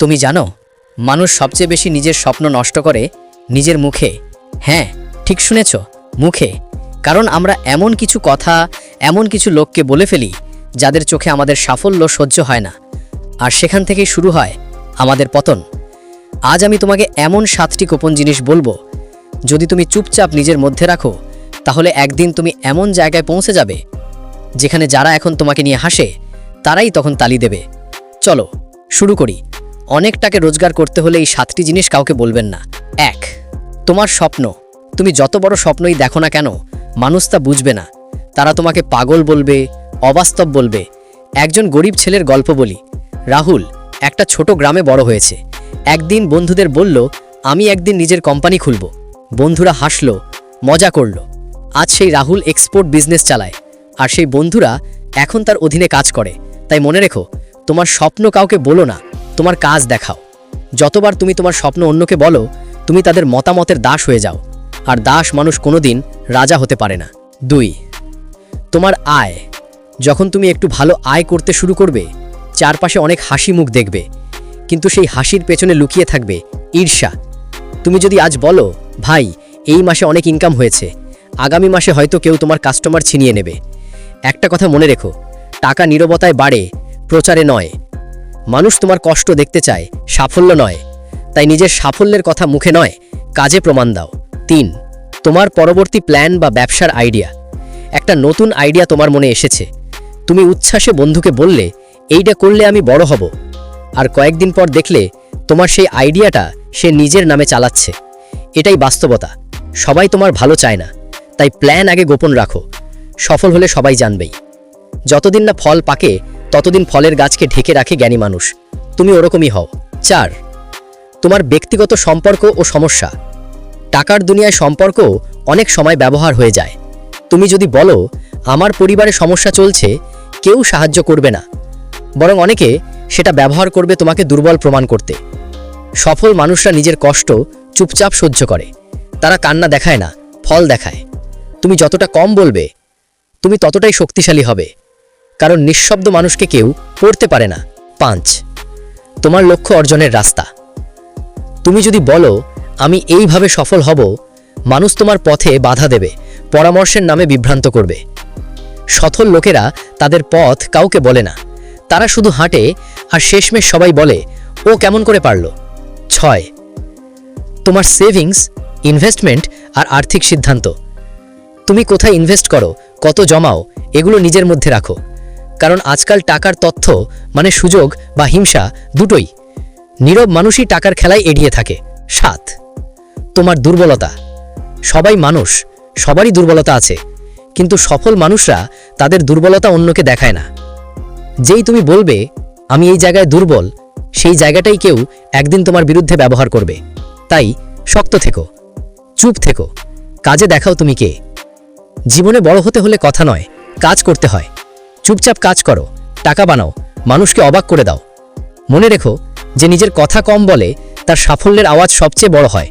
তুমি জানো, মানুষ সবচেয়ে বেশি নিজের স্বপ্ন নষ্ট করে নিজের মুখে। হ্যাঁ ঠিক শুনেছ, মুখে। কারণ আমরা এমন কিছু কথা, এমন কিছু লোককে বলে ফেলি, যাদের চোখে আমাদের সাফল্য সহ্য হয় না। আর সেখান থেকেই শুরু হয় আমাদের পতন। আজ আমি তোমাকে এমন সাতটি গোপন জিনিস বলব, যদি তুমি চুপচাপ নিজের মধ্যে রাখো, তাহলে একদিন তুমি এমন জায়গায় পৌঁছে যাবে, যেখানে যারা এখন তোমাকে নিয়ে হাসে, তারাই তখন তালি দেবে। চলো, শুরু করি। অনেক টাকা রোজগার করতে হলে এই সাতটি জিনিস কাউকে বলবেন না। এক, তোমার স্বপ্ন। তুমি যত বড় স্বপ্নই দেখো না কেন, মানুষ তা বুঝবে না। তারা তোমাকে পাগল বলবে, অবাস্তব বলবে। একজন গরিব ছেলের গল্প বলি। রাহুল, একটা ছোট গ্রামে বড় হয়েছে। একদিন বন্ধুদের বলল, আমি একদিন নিজের কোম্পানি খুলব। বন্ধুরা হাসলো, মজা করল। আজ সেই রাহুল এক্সপোর্ট বিজনেস চালায়। আর সেই বন্ধুরা এখন তার অধীনে কাজ করে। তাই মনে রেখো, তোমার স্বপ্ন কাউকে বলো না। তোমার কাজ দেখাও। যতবার তুমি তোমার স্বপ্ন অন্যকে বলো, তুমি তাদের মতামতের দাস হয়ে যাও। আর দাস মানুষ কোনোদিন রাজা হতে পারে না। দুই, তোমার আয়। যখন তুমি একটু ভালো আয় করতে শুরু করবে, চারপাশে অনেক হাসি মুখ দেখবে। কিন্তু সেই হাসির পেছনে লুকিয়ে থাকবে ঈর্ষা। তুমি যদি আজ বলো, ভাই, এই মাসে অনেক ইনকাম হয়েছে। আগামী মাসে হয়তো কেউ তোমার কাস্টমার ছিনিয়ে নেবে। একটা কথা মনে রেখো, টাকা নীরবতায় বাড়ে, প্রচারে নয়। মানুষ তোমার কষ্ট দেখতে চায়, সাফল্য নয়। তাই নিজের সাফল্যের কথা মুখে নয়, কাজে প্রমাণ দাও। তিন, তোমার পরবর্তী প্ল্যান বা ব্যবসার আইডিয়া। একটা নতুন আইডিয়া তোমার মনে এসেছে। তুমি উচ্ছ্বাসে বন্ধুকে বললে, এইটা করলে আমি বড় হব। আর কয়েকদিন পর দেখলে, তোমার সেই আইডিয়াটা সে নিজের নামে চালাচ্ছে। এটাই বাস্তবতা। সবাই তোমার ভালো চায় না। তাই প্ল্যান আগে গোপন রাখো। সফল হলে সবাই জানবেই। যতদিন না ফল পাকে ততদিন ফলের গাছকে ঢেকে রাখে জ্ঞানী মানুষ। তুমি ওরকমই হও। চার, তোমার ব্যক্তিগত সম্পর্ক ও সমস্যা। টাকার দুনিয়ায় সম্পর্ক অনেক সময় ব্যবহার হয়ে যায়। তুমি যদি বলো, আমার পরিবারে সমস্যা চলছে, কেউ সাহায্য করবে না। বরং অনেকে সেটা ব্যবহার করবে তোমাকে দুর্বল প্রমাণ করতে। সফল মানুষরা নিজের কষ্ট চুপচাপ সহ্য করে। তারা কান্না দেখায় না, ফল দেখায়। তুমি যতটা কম বলবে, তুমি ততটাই শক্তিশালী হবে। কারণ নিঃশব্দ মানুষকে কেউ পড়তে পারে না। পাঁচ, তোমার লক্ষ্য অর্জনের রাস্তা। তুমি যদি বলো, আমি এইভাবে সফল হব মানুষ তোমার পথে বাধা দেবে, পরামর্শের নামে বিভ্রান্ত করবে। সফল লোকেরা তাদের পথ কাউকে বলে না। তারা শুধু হাঁটে আর শেষমেশ সবাই বলে, ও কেমন করে পারল? ছয়, তোমার সেভিংস, ইনভেস্টমেন্ট আর আর্থিক সিদ্ধান্ত। তুমি কোথায় ইনভেস্ট করো, কত জমাও, এগুলো নিজের মধ্যে রাখো। কারণ আজকাল টাকার তথ্য মানে সুযোগ বা হিংসা দুটোই। নীরব মানুষই টাকার খেলায় এড়িয়ে থাকে। সাত, তোমার দুর্বলতা। সবাই মানুষ, সবারই দুর্বলতা আছে। কিন্তু সফল মানুষরা তাদের দুর্বলতা অন্যকে দেখায় না। যেই তুমি বলবে, আমি এই জায়গায় দুর্বল সেই জায়গাটাই কেউ একদিন তোমার বিরুদ্ধে ব্যবহার করবে। তাই শক্ত থেকো, চুপ থেকো। কাজে দেখাও তুমি কে। জীবনে বড় হতে হলে কথা নয়, কাজ করতে হয়। চুপচাপ কাজ করো, টাকা বানাও, মানুষকে অবাক করে দাও। মনে রেখো যে নিজের কথা কম বলে তার সাফল্যের আওয়াজ সবচেয়ে বড় হয়।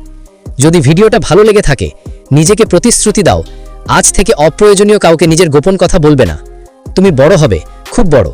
যদি ভিডিওটা ভালো লেগে থাকে, নিজেকে প্রতিশ্রুতি দাও, আজ থেকে অপ্রয়োজনীয় কাউকে নিজের গোপন কথা বলবে না। তুমি বড় হবে, খুব বড়।